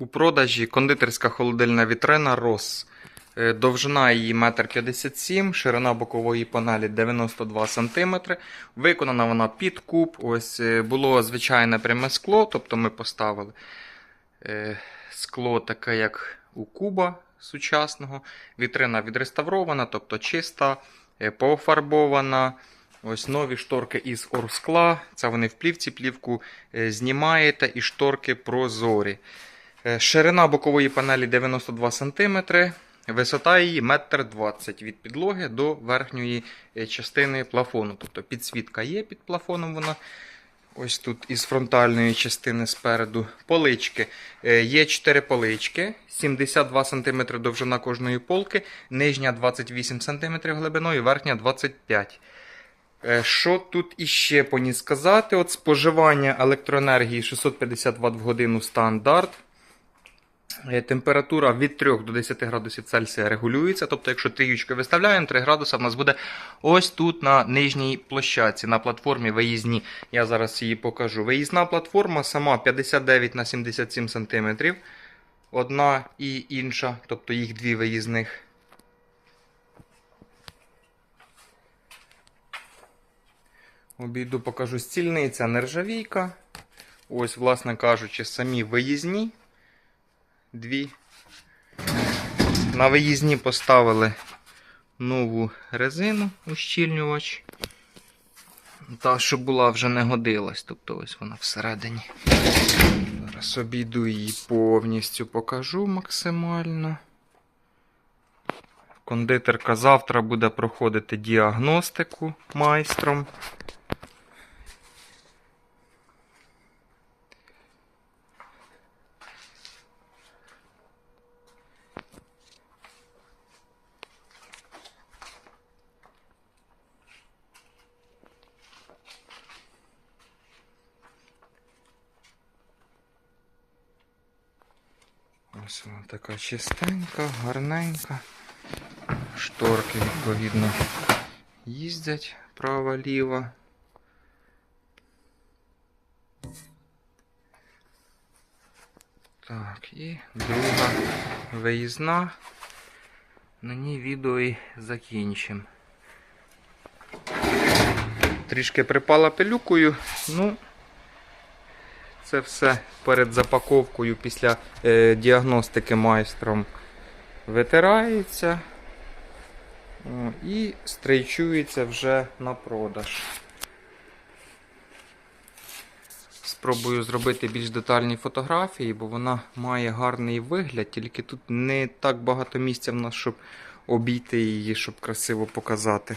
У продажі кондитерська холодильна вітрина Рос. Е, Довжина її 1,57 м, ширина бокової панелі 92 см. Виконана вона під куб. Ось е, було звичайне пряме скло, тобто ми поставили е, скло таке, як у куба сучасного. Вітрина відреставрована, тобто чиста, пофарбована. Ось нові шторки із орскла. Це вони в плівці, плівку знімаєте і шторки прозорі. Е, Ширина бокової панелі 92 см, висота її 1,20 м від підлоги до верхньої е, частини плафону. Тобто підсвітка є під плафоном. вона. Ось тут із фронтальної частини спереду полички. Е, Є 4 полички, 72 см довжина кожної полки, нижня 28 см глибиною, верхня 25 Е, Що тут іще по ній сказати? От споживання електроенергії 650 Вт в годину стандарт. Е, Температура від 3 до 10 градусів Цельсія регулюється. Тобто, якщо тріючки виставляємо, 3 градуси в нас буде ось тут на нижній площадці, на платформі виїзні. Я зараз її покажу. Виїзна платформа сама 59 на 77 см. Одна і інша, тобто їх дві виїзних. Обійду, покажу стільниця нержавійка. Ось, власне кажучи, самі виїзні. Дві. На виїзні поставили нову резину ущільнювач. Та, що була, вже не годилась. Тобто ось вона всередині. Зараз обійду її повністю покажу максимально. Кондитерка завтра буде проходити діагностику майстром. Ось вона така чистенька, гарненька. Шторки, відповідно, їздять право-ліво. Так, і друга виїзна. На ній відео і закінчимо. Трішки припала пилюкою, ну. Це все перед запаковкою після е, діагностики майстром витирається і стрейчується вже на продаж. Спробую зробити більш детальні фотографії, бо вона має гарний вигляд, тільки тут не так багато місця в нас, щоб обійти її, щоб красиво показати.